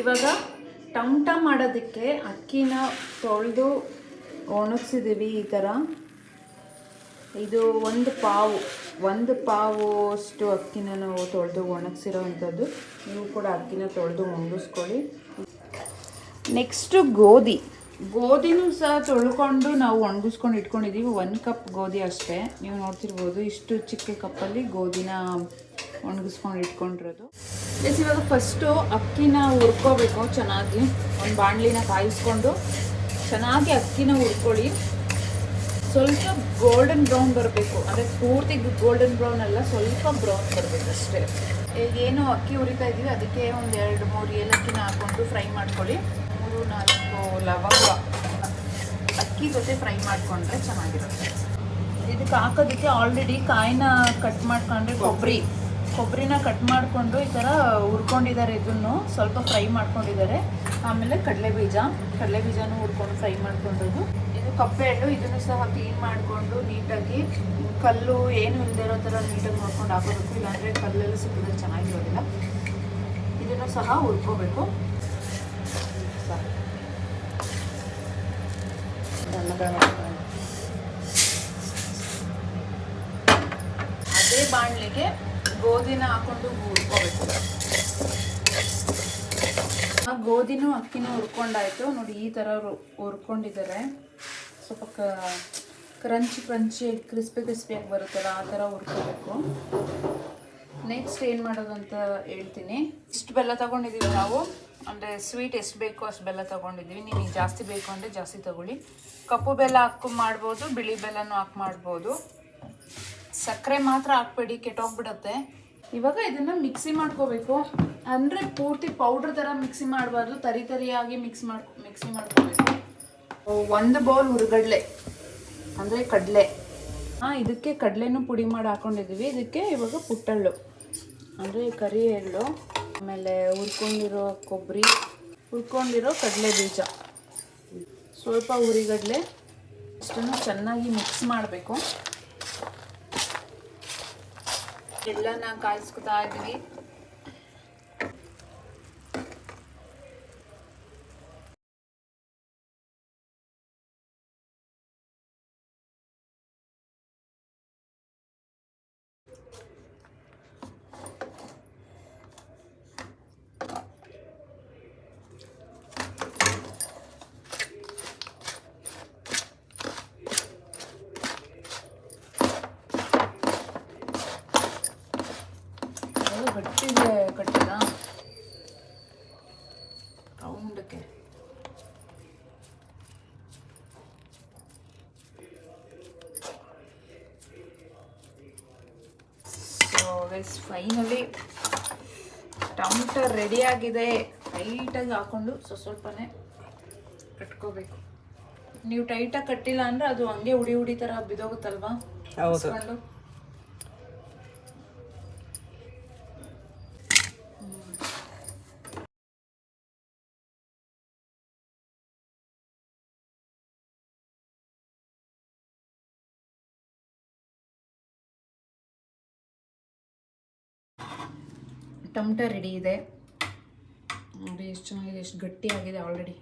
ಇವಾಗ ಟಮಟ ಮಾಡೋದಕ್ಕೆ ಅಕ್ಕಿನ ತೊಳೆದು ಒಣಗಿಸಿದ್ದೀವಿ ಈ ಥರ. ಇದು ಒಂದು ಪಾವು ಒಂದು ಪಾವು ಅಷ್ಟು ಅಕ್ಕಿನ ನಾವು ತೊಳೆದು ಒಣಗಿಸಿರೋ ಅಂಥದ್ದು. ನೀವು ಕೂಡ ಅಕ್ಕಿನ ತೊಳೆದು ಒಣಗಿಸ್ಕೊಳ್ಳಿ. ನೆಕ್ಸ್ಟು ಗೋಧಿ. ಗೋಧಿನೂ ಸಹ ತೊಳ್ಕೊಂಡು ನಾವು ಒಣಗಿಸ್ಕೊಂಡು ಇಟ್ಕೊಂಡಿದ್ದೀವಿ ಒಂದು ಕಪ್ ಗೋಧಿ ಅಷ್ಟೇ. ನೀವು ನೋಡ್ತಿರ್ಬೋದು ಇಷ್ಟು ಚಿಕ್ಕ ಕಪ್ಪಲ್ಲಿ ಗೋಧಿನ ಒಣಗಿಸ್ಕೊಂಡು ಇಟ್ಕೊಂಡಿರೋದು. ಪ್ಲಸ್ ಇವಾಗ ಫಸ್ಟು ಅಕ್ಕಿನ ಹುರ್ಕೋಬೇಕು. ಚೆನ್ನಾಗಿ ಒಂದು ಬಾಣಲಿನ ಕಾಯಿಸ್ಕೊಂಡು ಚೆನ್ನಾಗಿ ಅಕ್ಕಿನ ಹುರ್ಕೊಳ್ಳಿ. ಸ್ವಲ್ಪ ಗೋಲ್ಡನ್ ಬ್ರೌನ್ ಬರಬೇಕು. ಅಂದರೆ ಪೂರ್ತಿ ಗೋಲ್ಡನ್ ಬ್ರೌನ್ ಅಲ್ಲ, ಸ್ವಲ್ಪ ಬ್ರೌನ್ ಬರಬೇಕು ಅಷ್ಟೇ. ಈಗ ಏನು ಅಕ್ಕಿ ಹುರಿತಾ ಇದ್ದೀವಿ ಅದಕ್ಕೆ ಒಂದು ಎರಡು ಮೂರು ಏಲಕ್ಕಿನ ಹಾಕ್ಕೊಂಡು ಫ್ರೈ ಮಾಡ್ಕೊಳ್ಳಿ. ಮೂರು, ನಾಲ್ಕು ಲವಂಗ ಅಕ್ಕಿ ಜೊತೆ ಫ್ರೈ ಮಾಡಿಕೊಂಡ್ರೆ ಚೆನ್ನಾಗಿರುತ್ತೆ. ಇದಕ್ಕೆ ಹಾಕೋದಕ್ಕೆ ಆಲ್ರೆಡಿ ಕಾಯಿನ ಕಟ್ ಮಾಡ್ಕೊಂಡ್ರೆ ಕೊಬ್ಬರಿ. ಕೊಬ್ಬರಿನ ಕಟ್ ಮಾಡಿಕೊಂಡು ಈ ಥರ ಹುರ್ಕೊಂಡಿದ್ದಾರೆ ಇದನ್ನು. ಸ್ವಲ್ಪ ಫ್ರೈ ಮಾಡ್ಕೊಂಡಿದ್ದಾರೆ. ಆಮೇಲೆ ಕಡಲೆ ಬೀಜ ಕಡಲೆ ಬೀಜನೂ ಹುರ್ಕೊಂಡು ಫ್ರೈ ಮಾಡ್ಕೊಂಡಿದ್ದು ಇದು ಕಪ್ಪೆ ಹಣ್ಣು. ಇದನ್ನು ಸಹ ಕ್ಲೀನ್ ಮಾಡಿಕೊಂಡು ನೀಟಾಗಿ ಕಲ್ಲು ಏನು ಇಲ್ಲದೆ ಇರೋ ಥರ ನೀಟಾಗಿ ನೋಡ್ಕೊಂಡು ಹಾಕೋಬೇಕು ಇಲ್ಲಾಂದರೆ ಕಲ್ಲೆಲ್ಲ ಸಿಕ್ಕಿದ್ರೆ ಚೆನ್ನಾಗಿರೋದಿಲ್ಲ. ಇದನ್ನು ಸಹ ಹುರ್ಕೋಬೇಕು. ಅದೇ ಬಾಣಲಿಗೆ ಗೋಧಿನ ಹಾಕೊಂಡು ಹುರ್ಕೋಬೇಕು. ಗೋಧಿನೂ ಅಕ್ಕಿನೂ ಹುರ್ಕೊಂಡಾಯ್ತು. ನೋಡಿ, ಈ ಥರ ಹುರ್ಕೊಂಡಿದ್ದಾರೆ. ಸ್ವಲ್ಪ ಕ, ಕ್ರಂಚಿ ಕ್ರಂಚಿ, ಕ್ರಿಸ್ಪಿ, ಕ್ರಿಸ್ಪಿಯಾಗಿ ಬರುತ್ತಲ್ಲ, ಆ ಥರ ಹುರ್ಕೋಬೇಕು. ನೆಕ್ಸ್ಟ್ ಏನು ಮಾಡೋದು ಅಂತ ಹೇಳ್ತೀನಿ. ಇಷ್ಟು ಬೆಲ್ಲ ತಗೊಂಡಿದ್ದೀವಿ ನಾವು. ಅಂದರೆ ಸ್ವೀಟ್ ಎಷ್ಟು ಬೇಕೋ ಅಷ್ಟು ಬೆಲ್ಲ ತೊಗೊಂಡಿದ್ದೀವಿ. ನಿಮಗೆ ಜಾಸ್ತಿ ಬೇಕು ಅಂದರೆ ಜಾಸ್ತಿ ತಗೊಳ್ಳಿ. ಕಪ್ಪು ಬೆಲ್ಲ ಹಾಕು ಮಾಡ್ಬೋದು, ಬಿಳಿ ಬೆಲ್ಲನೂ ಹಾಕಿ ಮಾಡ್ಬೋದು. ಸಕ್ಕರೆ ಮಾತ್ರ ಹಾಕ್ಬೇಡಿ, ಕೆಟ್ಟೋಗ್ಬಿಡತ್ತೆ. ಇವಾಗ ಇದನ್ನ ಮಿಕ್ಸಿ ಮಾಡ್ಕೋಬೇಕು. ಅಂದರೆ ಪೂರ್ತಿ ಪೌಡ್ರ್ ಥರ ಮಿಕ್ಸಿ ಮಾಡಬಾರ್ದು, ತರಿ ತರಿಯಾಗಿ ಮಿಕ್ಸ್ ಮಾಡ್ ಮಿಕ್ಸಿ ಮಾಡ್ಕೋಬೇಕು. ಒಂದು ಬೌಲ್ ಹುರುಗಡ್ಲೆ, ಅಂದರೆ ಕಡಲೆ. ಹಾಂ, ಇದಕ್ಕೆ ಕಡಲೆನೂ ಪುಡಿ ಮಾಡಿ ಹಾಕೊಂಡಿದ್ದೀವಿ ಇದಕ್ಕೆ ಇವಾಗ ಪುಟ್ಟಳ್ಳು, ಅಂದರೆ ಕರಿ ಎಳ್ಳು ಆಮೇಲೆ ಹುರ್ಕೊಂಡಿರೋ ಕೊಬ್ಬರಿ ಹುರ್ಕೊಂಡಿರೋ ಕಡಲೆ ಬೀಜ. ಸ್ವಲ್ಪ ಹುರಿಗಡಲೆ, ಇಷ್ಟನ್ನು ಚೆನ್ನಾಗಿ ಮಿಕ್ಸ್ ಮಾಡಬೇಕು. ಎಲ್ಲನ ಕಾಯಿಸ್ಕೊತಾ ಇದ್ದೀವಿ ಕಟ್ಟಿಲ್ಲ ಕಟ್ಟಿದ? ರೌಂಡಕ್ಕೆ so guys finally tomato ready ಆಗಿದೆ. ಟೈಟಾಗಿ ಹಾಕೊಂಡು ಸ್ವಲ್ಪ ಸ್ವಲ್ಪನೇ ಕಟ್ಕೋಬೇಕು. ನೀವು ಟೈಟಾಗಿ ಕಟ್ಟಿಲ್ಲ ಅಂದ್ರೆ ಅದು ಹಂಗೆ ಉಡಿ ಉಡಿ ಥರ ಬಿದೋಗುತ್ತಲ್ವಾ ಹೌದು. ಟೊಮಟ ರೆಡಿ ಇದೆ. ನೋಡಿ ಎಷ್ಟು ಚೆನ್ನಾಗಿದೆ ಎಷ್ಟು ಗಟ್ಟಿಯಾಗಿದೆ ಆಲ್ರೆಡಿ